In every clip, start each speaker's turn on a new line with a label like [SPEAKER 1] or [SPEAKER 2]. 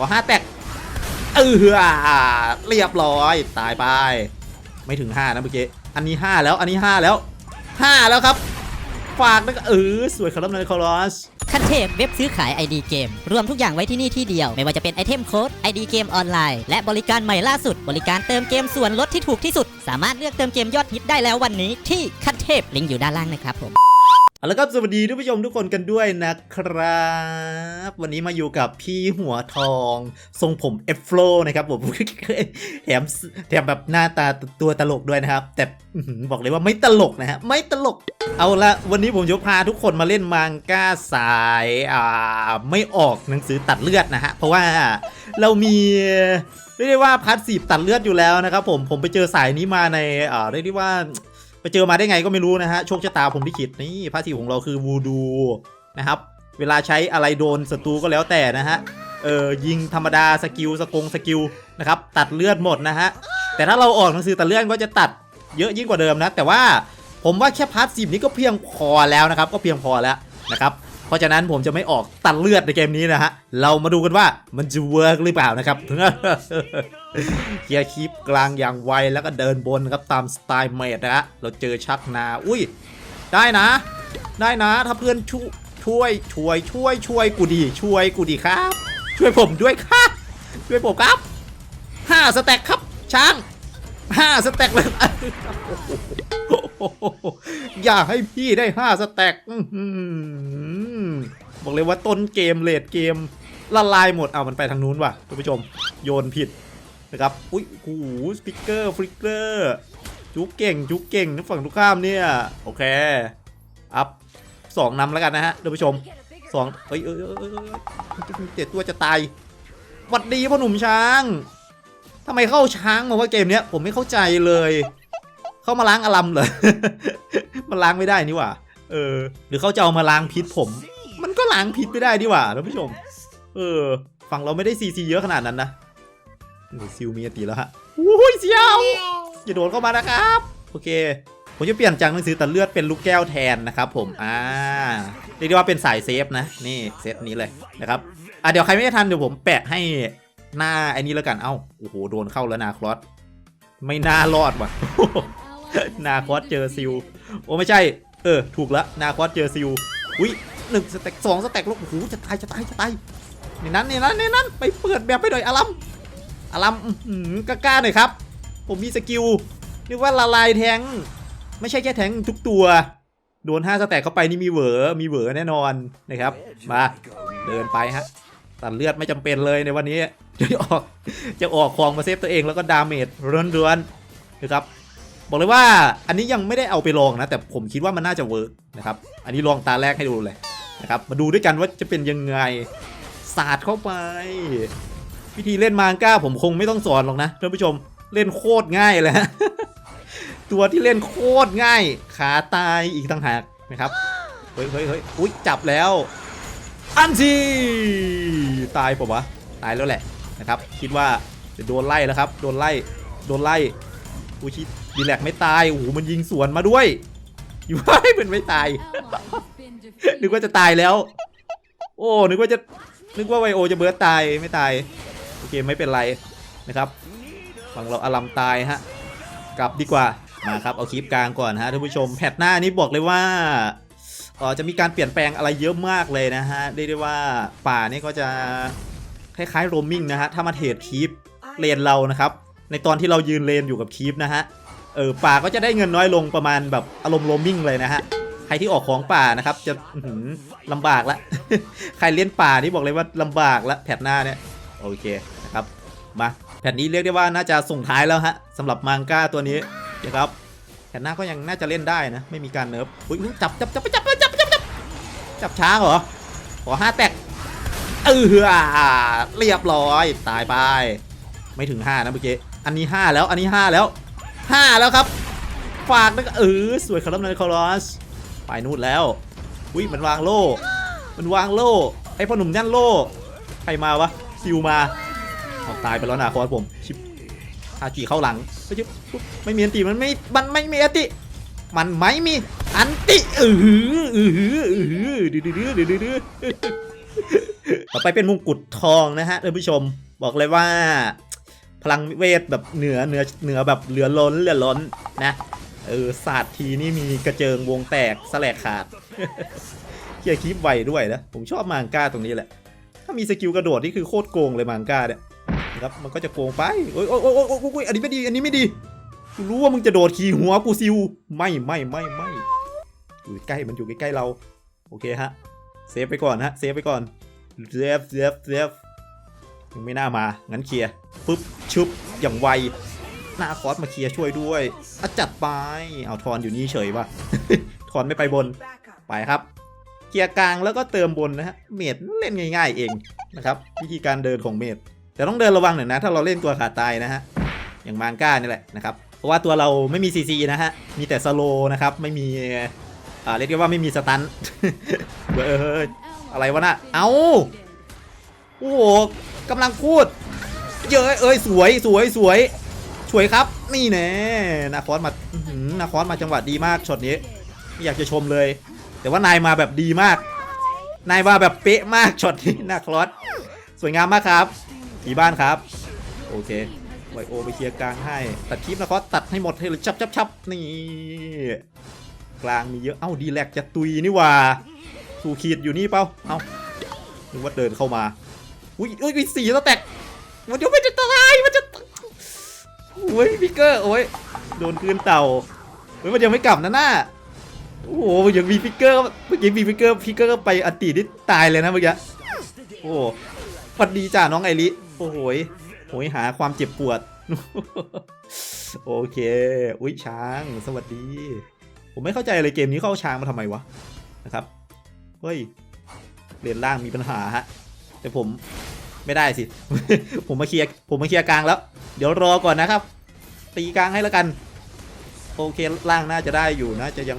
[SPEAKER 1] อห้าแตกเออเรียบร้อย ตายไป ไม่ถึงห้านะเมื่อกี้ อันนี้ห้าแล้ว อันนี้ห้าแล้วห้าแล้วครับ ฝากนะเออสวยครับนายคอรัส
[SPEAKER 2] ขั้นเทพเว็บซื้อขาย ID เกม รวมทุกอย่างไว้ที่นี่ที่เดียว ไม่ว่าจะเป็นไอเทมโค้ด ID เกมออนไลน์ และบริการใหม่ล่าสุด บริการเติมเกมส่วนลดที่ถูกที่สุด สามารถเลือกเติมเกมยอดฮิตได้แล้ววันนี้ที่ขั้นเทพลิงก์อยู่ด้านล่างนะครับผม
[SPEAKER 1] เอาละครับสวัสดีท่านผู้ชมทุกคนกันด้วยนะครับ วันนี้มาอยู่กับพี่หัวทอง ทรงผมเอฟโฟนะครับผมแถมแถมแบบหน้าตาตัวตลกด้วยนะครับ แต่บอกเลยว่าไม่ตลกนะฮะไม่ตลก เอาละวันนี้ผมจะพาทุกคนมาเล่นมังก้าสายอ่าไม่ออกหนังสือตัดเลือดนะฮะเพราะว่าเรามีเรียกได้ว่าพาร์ทสีตัดเลือดอยู่แล้วนะครับผมผมไปเจอสายนี้มาในอ่าเรียกได้ว่า ไปเจอมาได้ไงก็ไม่รู้นะฮะ โชคชะตาผมที่ขิดนี่พาสีของเราคือวูดูนะครับ เวลาใช้อะไรโดนศัตรูก็แล้วแต่นะฮะ เออยิงธรรมดาสกิลสกงสกิลนะครับ ตัดเลือดหมดนะฮะ แต่ถ้าเราออกหนังสือตัดเลือดก็จะตัดเยอะยิ่งกว่าเดิมนะ แต่ว่าผมว่าแค่พาร์ทสิบนี้ก็เพียงพอแล้วนะครับ ก็เพียงพอแล้วนะครับ เพราะฉะนั้นผมจะไม่ออกตัดเลือดในเกมนี้นะฮะ เรามาดูกันว่ามันจะเวิร์กหรือเปล่านะครับเคลียร์คลิปกลางอย่างไวแล้วก็เดินบนครับตามสไตล์เมดนะฮะ เราเจอชักนา อุ้ย ได้นะ ได้นะ ถ้าเพื่อนช่วยช่วยช่วยช่วยช่วยกูดี ช่วยกูดีครับ ช่วยผมด้วยครับ ช่วยผมครับห้าสแต็กครับช้าง ห้าสแต็กเลยอย่าให้พี่ได้ห้าสแต็กบอกเลยว่าต้นเกมเลดเกมละลายหมดเอามันไปทางนู้นว่ะท่านผู้ชมโยนผิดนะครับอุ้ยโอ้สปิกเกอร์ฟลิกเกอร์จุกเก่งจุกเก่งฝั่งทุกข้ามเนี่ยโอเคอัพสองนำแล้วกันนะฮะท่านผู้ชมสองเอ้ยเอ้ยเจ็ดตัวจะตายหวัดดีพ่อหนุ่มช้างำไมเข้าช้างมาว่าเกมเนี้ยผมไม่เข้าใจเลย เข้ามาล้างอลัมเหรอ มันล้างไม่ได้นี่หว่า เออ หรือเขาจะเอามาล้างพิษผม มันก็ล้างพิษไม่ได้ดีหว่าท่านผู้ชม เออ ฝั่งเราไม่ได้ซีซีเยอะขนาดนั้นนะซิลมีอติแล้วฮะอุ้ยเสียวอย่าโดนเข้ามานะครับ โอเค ผมจะเปลี่ยนจากหนังสือตัดเลือดเป็นลูกแก้วแทนนะครับผม อ่า เรียกได้ว่าเป็นสายเซฟนะ นี่เซตนี้เลยนะครับ อะเดี๋ยวใครไม่ได้ทันเดี๋ยวผมแปะให้ หน้าไอ้นี้แล้วกัน เอ้า โอ้โห โดนเข้าแล้วนาครอสไม่น่ารอดว่ะ นาคอสเจอซิล โอ้ไม่ใช่ เออ ถูกแล้วนาคอสเจอซิล อุ้ยหนึ่งสแต็กสองสแต็กลูกโอ้โห จะตาย จะตาย จะตาย ในนั้นในนั้นในนั้น ไปเปิดแบบไปหน่อยอารัมอารัมหือกล้าๆหน่อยครับ ผมมีสกิลเรียกว่าละลายแทง ไม่ใช่แค่แทงทุกตัว โดน5สแต็กเข้าไปนี่มีเหวอมีเหวอแน่นอนนะครับ มา เดินไปฮะตัดเลือดไม่จำเป็นเลยในวันนี้ จะออกจะออกของมาเซฟตัวเองแล้วก็ดาเมจร้อนๆนะครับบอกเลยว่าอันนี้ยังไม่ได้เอาไปลองนะ แต่ผมคิดว่ามันน่าจะเวิร์กนะครับอันนี้ลองตาแรกให้ดูเลยนะครับมาดูด้วยกันว่าจะเป็นยังไงศาสาดเข้าไปวิธีเล่นมังก้าผมคงไม่ต้องสอนหรอกนะท่านผู้ชมเล่นโคตรง่ายเลยฮะตัวที่เล่นโคตรง่าย ขาตายอีกต่างหากนะครับเฮ้ยเฮ้ยเฮ้ยอุ้ยจับแล้ว อันซีตายปะวะตายแล้วแหละ นะครับ คิดว่าจะโดนไล่แล้วครับ โดนไล่ โดนไล่อุชิดีแลกไม่ตาย โอ้โห มันยิงสวนมาด้วย อยู่ว่าให้มันไม่ตาย นึกว่าจะตายแล้ว โอ้ นึกว่าจะ นึกว่าไวโอจะเบิร์ตตาย ไม่ตาย โอเค ไม่เป็นไรนะครับ ฝั่งเราอารัมตายฮะ กลับดีกว่า มาครับ เอาคลิปกลางก่อนฮะท่านผู้ชม แพทหน้านี้บอกเลยว่าเออจะมีการเปลี่ยนแปลงอะไรเยอะมากเลยนะฮะเรียกได้ว่าป่านี่ก็จะ คล้ายๆโรมมิ่งนะฮะ ถ้ามาเทรดคลิปเลนเรานะครับ ในตอนที่เรายืนเลนอยู่กับคลิปนะฮะ เออป่าก็จะได้เงินน้อยลงประมาณแบบอารมณ์โรมมิ่งเลยนะฮะ ใครที่ออกของป่านะครับ จะลำบากละ ใครเล่นป่านี่บอกเลยว่าลำบากละแพทหน้าเนี่ย โอเคนะครับ มาแพทนี้เรียกได้ว่าน่าจะส่งท้ายแล้วฮะสำหรับมังก้าตัวนี้นะครับแพทหน้าก็ยังน่าจะเล่นได้นะ ไม่มีการเนิร์ฟอุ้ยจับจับจับจับจับจับจับจับจับช้างเหรอขอห้าแตก เออเรียบร้อย ตายไป ไม่ถึงห้านะเมื่อกี้ อันนี้ห้าแล้ว อันนี้ห้าแล้วห้าแล้วครับ ฝากนะเออสวยครับนายคอรัสไปนู่นแล้ว อุ้ยมันวางโล่ มันวางโล่ ไอพ่อหนุ่มยันโล่ ใครมาวะ ซิวมาเอาตายไปแล้วนะคอสผมชิบฮาจิเข้าหลังไปชิบไม่มีอันติมันไม่ มันไม่มีอันติ มันไม่มีอันติเออือเออือเออหือดื้อดื้อดื้อดื้อดื้อ ต่อไปเป็นมงกุฎทองนะฮะท่านผู้ชมบอกเลยว่า พลังเวทแบบเหนือเหนือเหนือแบบเหลือล้นเหลือล้นนะเออศาสตร์ทีนี่มีกระเจิงวงแตกสแลกขาดเกียร์คลิปไวด้วยนะ ผมชอบมังกาตรงนี้แหละ ถ้ามีสกิลกระโดดนี่คือโคตรโกงเลยมังกาเนี่ยนะครับมันก็จะโกงไปโอ้ยโอ้ยโอ้ยโอ้ยโอ้ยโอ้ยอันนี้ไม่ดีอันนี้ไม่ดีกูรู้ว่ามึงจะโดดขี่หัวกูซิวไม่ไม่ไม่ไม่อยู่ใกล้มันอยู่ใกล้ๆเรา โอเคฮะเซฟไปก่อนฮะเซฟไปก่อน เซฟเซฟเซฟยังไม่น่ามา งั้นเคลียร์ปุ๊บชุบอย่างไวหน้าคอสมาเคลียร์ช่วยด้วยอะจัดไป เอาทอนอยู่นี่เฉยป่ะทอนไม่ไปบน ไปครับเกียร์กลางแล้วก็เติมบนนะฮะ เมดเล่นง่าย ๆ เองนะครับ วิธีการเดินของเมดแต่ต้องเดินระวังหน่อยนะ ถ้าเราเล่นตัวขาดตายนะฮะ อย่างมังก้านี่แหละนะครับ เพราะว่าตัวเราไม่มีซีซีนะฮะ มีแต่สโลนะครับ ไม่มี อ่า เรียกได้ว่าไม่มีสตันเว้ยเฮ้ย อะไรวะน่ะ เอาโอ้โหกำลังพูด เยอะเอ้ยสวยสวยสวยสวยครับ นี่แน่นาคอสมาหือนาคอสมาจังหวะดีมากช็อตนี้ไม่อยากจะชมเลย แต่ว่านายมาแบบดีมาก นายมาแบบเป๊ะมากช็อตนี้นาคอสสวยงามมากครับที่บ้านครับ โอเคไวโอไปเคลียร์กลางให้ ตัดคลิปนะคอสตัดให้หมดให้เลยชับชับชับนี่กลางมีเยอะเอ้าดีแลกจะตุยนี่ว่า ถูกขีดอยู่นี่เปล่าเอ้านึกว่าเดินเข้ามา อุ้ยอุ้ยมีสีแล้วแตกมันเดี๋ยวมันจะตายมันจะโอ้ยพิกเกอร์โอ้ยโดนคืนเต่าเฮ้ยมันยังไม่กลับนะหน้าโอ้โหยังมีฟิกเกอร์เมื่อกี้มีฟิกเกอร์ฟิกเกอร์ก็ไปอัตีนี่ตายเลยนะเมื่อกี้โอ้โหสวัสดีจ้าน้องไอริโอ้โหยโหยหาความเจ็บปวด โอเค อุ้ยช้าง สวัสดี ผมไม่เข้าใจเลยเกมนี้เข้าเอาช้างมาทำไมวะนะครับ เฮ้ยเรียนล่างมีปัญหาฮะแต่ผมไม่ได้สิ ผมมาเคลียร์ผมมาเคลียร์กลางแล้ว เดี๋ยวรอก่อนนะครับ ตีกลางให้แล้วกัน โอเคล่างน่าจะได้อยู่นะ จะยัง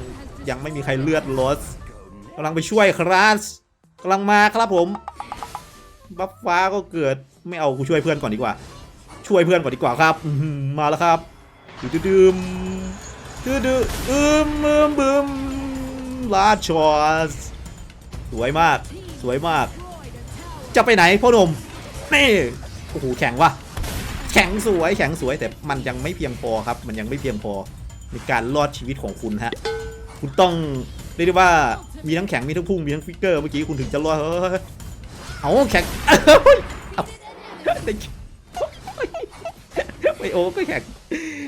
[SPEAKER 1] ยังไม่มีใครเลือดลดกำลังไปช่วยครับกำลังมาครับผม บัฟฟ้าก็เกิดไม่เอากูช่วยเพื่อนก่อนดีกว่า ช่วยเพื่อนก่อนดีกว่าครับมาแล้วครับดืดดืมดืดดืมอืมอืมบึมลาชอส สวยมาก สวยมาก จะไปไหนพ่อหนุ่มนี่โอ้โหแข็งวะแข็งสวยแข็งสวยแต่มันยังไม่เพียงพอครับ มันยังไม่เพียงพอในการรอดชีวิตของคุณฮะ คุณต้องเรียกได้ว่ามีทั้งแข็งมีทั้งพุ่งมีทั้งฟิกเกอร์เมื่อกี้คุณถึงจะรอดเอาแข็งเอ้ยเอาได้ไวโอก็แข็ง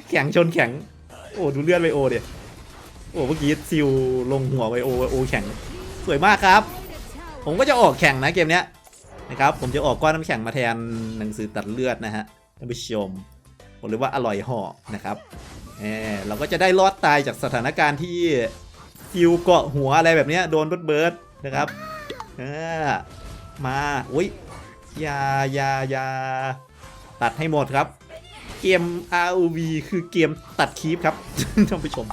[SPEAKER 1] แข็งชนแข็ง โอ้ดูเลือดไวโอเดียโอ้เมื่อกี้ซิลลงหัวไวโอไวโอแข็ง สวยมากครับ ผมก็จะออกแข่งนะเกมเนี้ยนะครับ ผมจะออกก้อนน้ำแข็งมาแทนหนังสือตัดเลือดนะฮะท่านผู้ชมผมเรียกว่าอร่อยห่อนะครับเออเราก็จะได้รอดตายจากสถานการณ์ที่ฟิวเกาะหัวอะไรแบบนี้โดนรถเบิร์ดนะครับเออมาอุ้ยยายายาตัดให้หมดครับ เกม ROV คือเกมตัดคลิปครับท่านผู้ชม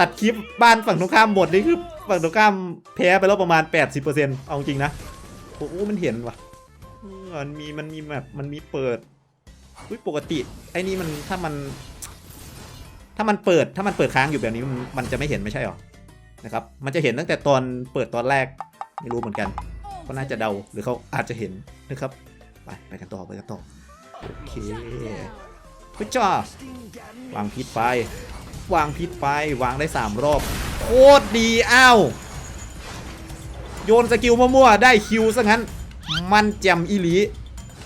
[SPEAKER 1] ตัดคลิปบ้านฝั่งตรงข้ามหมดนี่คือฝั่งตรงข้ามแพ้ไปแล้วประมาณ 80%เอาจริงนะโอ้โหมันเห็นว่ะมันมีมันมีแบบมันมีเปิดอุ้ยปกติไอ้นี่มันถ้ามัน ถ้ามันเปิดถ้ามันเปิดค้างอยู่แบบนี้มันจะไม่เห็นไม่ใช่หรอนะครับ มันจะเห็นตั้งแต่ตอนเปิดตอนแรกไม่รู้เหมือนกันก็น่าจะเดาหรือเขาอาจจะเห็นนะครับไปไปกันต่อไปกันต่อโอเคไปจ้าวางพิษไป วางพิษไปวางได้ 3 รอบ โคตรดีอ้าวโยนสกิลมั่วๆได้คิวซะงั้น มันแจมอีหลี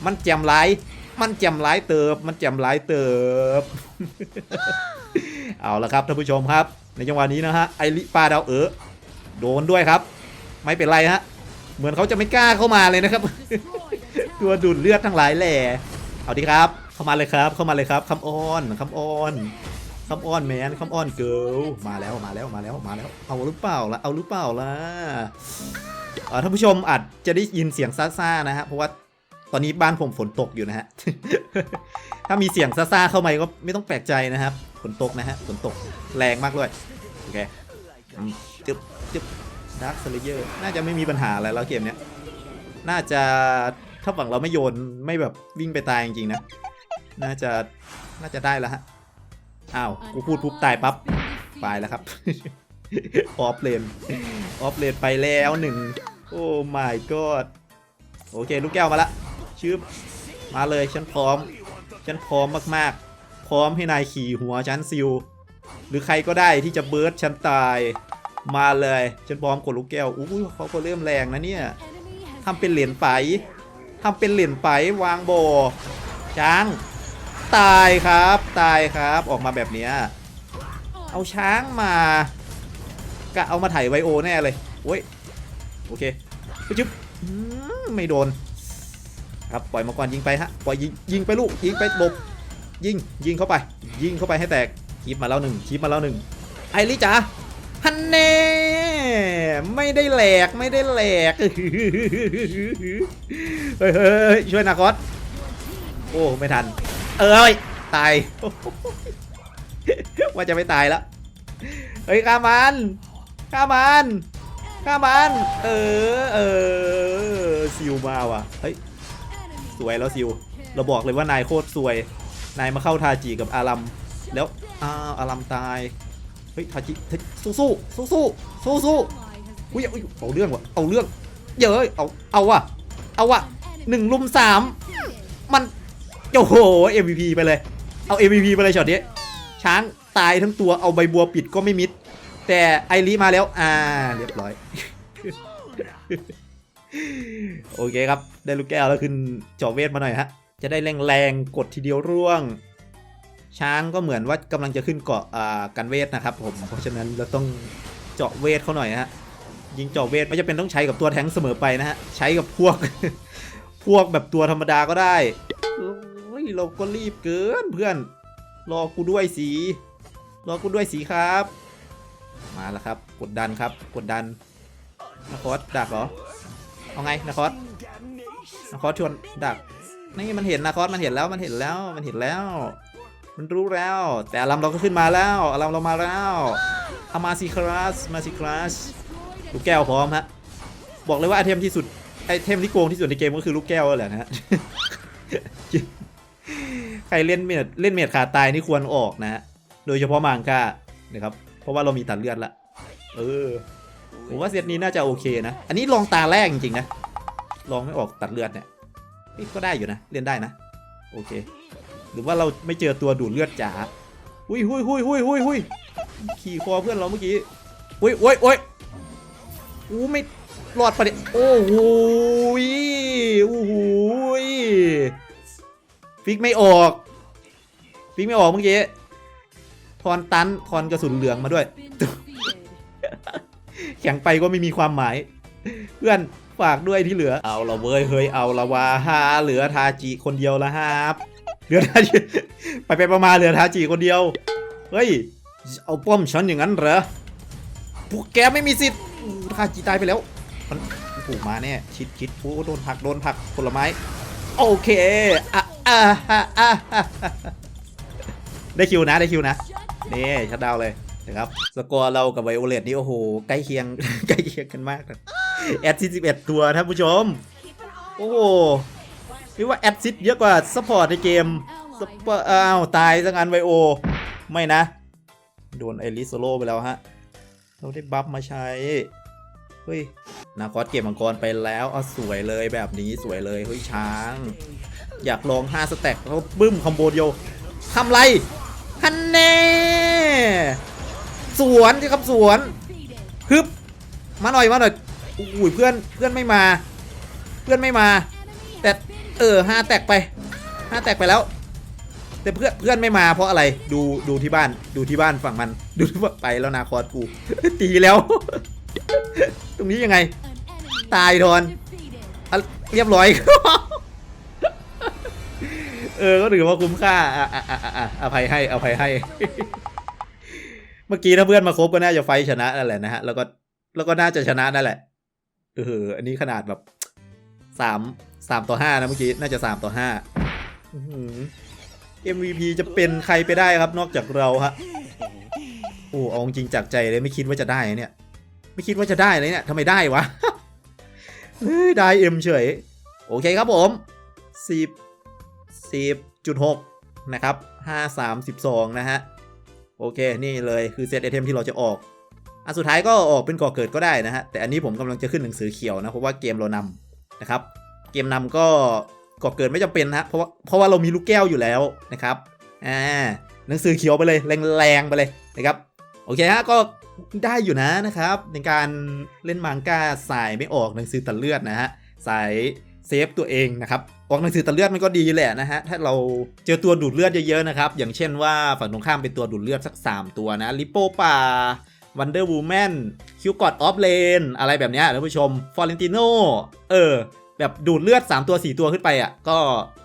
[SPEAKER 1] มันแจมหลายมันแจมหลายเติบ มันแจมหลายเติบ เอาละครับท่านผู้ชมครับ ในจังหวะนี้นะฮะไอริปาดาวเออโดนด้วยครับ ไม่เป็นไรฮะเหมือนเขาจะไม่กล้าเข้ามาเลยนะครับ ตัวดูดเลือดทั้งหลายแหล่เอาดีครับ เข้ามาเลยครับ เข้ามาเลยครับคำอ้อนคำอ้อน คำอ้อนแมนคำอ้อนเกิลมาแล้วมาแล้วมาแล้วมาแล้ว เอาหรือเปล่าล่ะเอาหรือเปล่าล่ะเออท่านผู้ชมอาจจะได้ยินเสียงซ่าๆนะฮะเพราะว่าตอนนี้บ้านผมฝนตกอยู่นะฮะถ้ามีเสียงซ่าๆเข้ามาก็ไม่ต้องแปลกใจนะครับฝนตกนะฮะฝนตกแรงมากด้วยโอเคจึ๊บจึ๊บดาร์คเลเยอร์น่าจะไม่มีปัญหาอะไรแล้วเกมเนี้ยน่าจะถ้าฝั่งเราไม่โยนไม่แบบวิ่งไปตายจริงๆนะ น่าจะน่าจะได้แล้วฮะ อ้าว กูพูดปุ๊บตายปั๊บ ไปแล้วครับ ออฟเลน ออฟเลนไปแล้วหนึ่ง โอ้ my god โอเค ลูกแก้วมาละชืบมาเลยฉันพร้อม ฉันพร้อมมากๆ พร้อมให้นายขี่หัวฉันซิวหรือใครก็ได้ที่จะเบิร์ดฉันตาย มาเลย ฉันพร้อมกดลูกแก้วอุ้ยเขาก็เริ่มแรงนะเนี่ยทำเป็นเหรียญไฝทำเป็นเหรียญไฝวางโบ ช้าง ตายครับ ตายครับออกมาแบบเนี้ยเอาช้างมากะเอามาไถไวโอแน่เลยโอ้ยโอเคไปจึ๊บไม่โดน ครับปล่อยมาก่อนยิงไปฮะปล่อยยิงยิงไปลูกยิงไปหลบยิงยิงเข้าไป ยิงเข้าไปให้แตกคีบมาแล้วหนึ่งคีบมาแล้วหนึ่งไอริจ๋าฮันเน่ไม่ได้แหลกไม่ได้แหลกเฮ้ยเฮ้ยเฮ้ยช่วยนาคอสโอ้ไม่ทัน เอ้ยตาย ว่าจะไม่ตายแล้วเฮ้ยฆ่ามันฆ่ามันฆ่ามัน เออเออซิวมาว่ะเฮ้ยสวยแล้วซิว เราบอกเลยว่านายโคตรสวย นายมาเข้าทาจิกับอารัมแล้วอ้าวอารัมตายเฮ้ยทาจิสู้สู้สู้สู้สู้สู้อุ้ยอุ้ยเอาเรื่องว่ะเอาเรื่องเยอะเอาเอาว่ะเอาว่ะหนึ่งลุมสามมัน โอ้โห MVP ไปเลย เอา MVP ไปเลยช็อตนี้ ช้างตายทั้งตัวเอาใบบัวปิดก็ไม่มิด แต่ไอริมาแล้ว อ่า เรียบร้อย โอเคครับ ได้ลูกแก้วแล้วขึ้นจาะเวทมาหน่อยฮะ จะได้แรงๆ กดทีเดียวร่วง ช้างก็เหมือนว่ากำลังจะขึ้นเกาะอ่ากันเวทนะครับผม เพราะฉะนั้นเราต้องเจาะเวทเขาหน่อยฮะ ยิงเจาะเวทไม่จะเป็นต้องใช้กับตัวแทงเสมอไปนะฮะ ใช้กับพวก พวกแบบตัวธรรมดาก็ได้ ยเราก็รีบเกินเพื่อน รอกูด้วยสี รอกูด้วยสีครับ มาแล้วครับ กดดันครับ กดดันนคอสดักเหรอ เอาไงนคอสนคอสชวนดัก นี่มันเห็นนคอสมันเห็นแล้วมันเห็นแล้วมันเห็นแล้ว มันรู้แล้ว แต่อารมเราก็ขึ้นมาแล้วอารมเรามาแล้วอามาสิคลาสมาสิคลาสลูกแก้วพร้อมฮะบอกเลยว่าไอเทมที่สุดไอเทมที่โกงที่สุดในเกมก็คือลูกแก้วแหละนะฮะ ใครเล่นเมดเล่นเมดขาตายนี่ควรออกนะฮะโดยเฉพาะมังค่านะครับเพราะว่าเรามีตัดเลือดละเออผมว่าเซตนี้น่าจะโอเคนะ อันนี้ลองตาแรกจริงๆนะลองไม่ออกตัดเลือดเนี่ยก็ได้อยู่นะเล่นได้นะ โอเค หรือว่าเราไม่เจอตัวดูดเลือดจ๋าหุยหุยหุยหุยหุยหุยขี่คอเพื่อนเราเมื่อกี้หุยโอ้ยโอ้ยอู้ไม่รอดปะเนี่ยโอ้โหยโอ้หย ฟิกไม่ออก ฟิกไม่ออกเมื่อกี้ทอนตันทอนกระสุนเหลืองมาด้วย แข็งไปก็ไม่มีความหมาย เพื่อนฝากด้วยที่เหลือ เอาละเว้ยเฮ้ยเอาละวาฮาเหลือทาจิคนเดียวละครับเหลือทาจิไปไปประมาณเหลือทาจิคนเดียว เฮ้ย เอาป้อมฉันอย่างนั้นเหรอพวกแกไม่มีสิทธิ์ทาจิตายไปแล้ว มันผูกมาแน่ชิดชิดโอ้โดนผักโดนผักผลไม้ โอเค อะ อะอะอะอะได้คิวนะได้คิวนะนี่ชัดดาวเลยนะครับสกอร์เรากับไวโอเลตนี่โอ้โหใกล้เคียง ใกล้เคียงกันมากนะแอดซิส11ตัวท่านผู้ชม โอ้โหเรียกว่าแอดซิสเยอะกว่าซัพพอร์ตในเกมซัพพอร์ตอ้าวตายสังอันไวโอ ไม่นะ โดนไอริสโซโลไปแล้วฮะ เราได้บัฟมาใช้ เฮ้ย นาคอสเก็บมังกรไปแล้วเอาสวยเลยแบบนี้สวยเลยเฮ้ยช้าง อยากลอง 5 สแต็กแล้วบึ้มคอมโบเดียวทำไรฮันเน่สวนสิครับสวนฮึบมาหน่อยมาหน่อยอุ้ยเพื่อนเพื่อนไม่มา เพื่อนไม่มา แต่เออห้าแตกไปห้าแตกไปแล้ว แต่เพื่อนเพื่อนไม่มาเพราะอะไรดูดูที่บ้านดูที่บ้านฝั่งมัน ดูที่ว่าไปแล้วนาคอสกูตีแล้ว ตรงนี้ยังไง ตายทอนอะเรียบร้อย เออ ก็ถือว่าคุ้มค่าอะอะอะอะอะอภัยให้อภัยให้ เมื่อกี้ถ้าเพื่อนมาครบก็น่าจะไฟท์ชนะนั่นแหละนะฮะ แล้วก็แล้วก็น่าจะชนะนั่นแหละ เออ อันนี้ขนาดแบบสามสามต่อห้านะเมื่อกี้ น่าจะสามต่อห้าอื้อหือ MVP จะเป็นใครไปได้ครับนอกจากเราฮะ โอ้เอาจริงจากใจเลยไม่คิดว่าจะได้เนี่ย ไม่คิดว่าจะได้เลยเนี่ยทำไมได้วะเฮ้ย ได้เอ็มเฉย โอเคครับผมสิบสิบจุดหกนะครับห้าสามสิบสองนะฮะ โอเค นี่เลยคือเซตไอเทมที่เราจะออก อันสุดท้ายก็ออกเป็นก่อเกิดก็ได้นะฮะ แต่อันนี้ผมกำลังจะขึ้นหนังสือเขียวนะ เพราะว่าเกมเรานำนะครับ เกมนำก็ก่อเกิดไม่จำเป็นนะฮะเพราะว่าเพราะว่าเรามีลูกแก้วอยู่แล้วนะครับ อ่า หนังสือเขียวไปเลยแรงๆไปเลยนะครับ โอเคฮะ ก็ ได้อยู่นะนะครับ ในการเล่นมังกาสายไม่ออกหนังสือตัดเลือดนะฮะสายเซฟตัวเองนะครับออกหนังสือตัดเลือดมันก็ดีแหละนะฮะ ถ้าเราเจอตัวดูดเลือดเยอะๆนะครับ อย่างเช่นว่าฝั่งตรงข้ามเป็นตัวดูดเลือดสัก 3 ตัวนะลิโปป่าวันเดอร์วูแมนคิวกอดออฟเลนอะไรแบบเนี้ยท่านผู้ชมฟอร์เรนติโนเออ แบบดูดเลือด 3 ตัว 4 ตัวขึ้นไปอะก็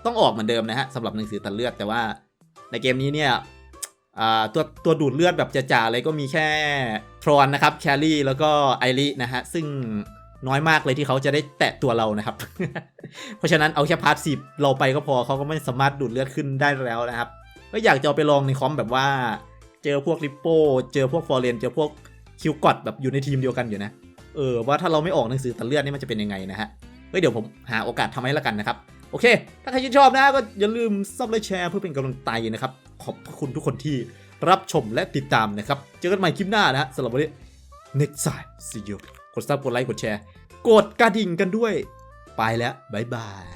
[SPEAKER 1] ต้องออกเหมือนเดิมนะฮะสำหรับหนังสือตัดเลือดแต่ว่าในเกมนี้เนี่ย ตัวตัวดูดเลือดแบบจ๋าๆเลยก็มีแค่ทรอนนะครับแคลรี่แล้วก็ไอรินะฮะ ซึ่งน้อยมากเลยที่เขาจะได้แตะตัวเรานะครับ เพราะฉะนั้นเอาแค่พาร์ทสิบเราไปก็พอเขาก็ไม่สามารถดูดเลือดขึ้นได้แล้วนะครับ ก็อยากจะไปลองในคอมแบบว่า เจอพวกริปโป้เจอพวกฟอร์เรนเจอพวกคิวกอดแบบอยู่ในทีมเดียวกันอยู่นะ เออว่าถ้าเราไม่ออกหนังสือตัดเลือดนี่มันจะเป็นยังไงนะฮะ เฮ้ยเดี๋ยวผมหาโอกาสทำให้ล้วกันนะครับ โอเค ถ้าใครชื่นชอบนะก็อย่าลืมซับและแชร์เพื่อเป็นกำลังใจนะครับ ขอบคุณทุกคนที่รับชมและติดตามนะครับ เจอกันใหม่คลิปหน้านะฮะสำหรับวันนี้ next time see you กดซับกดไลค์กดแชร์ กดกระดิ่งกันด้วย ไปแล้ว บ๊ายบาย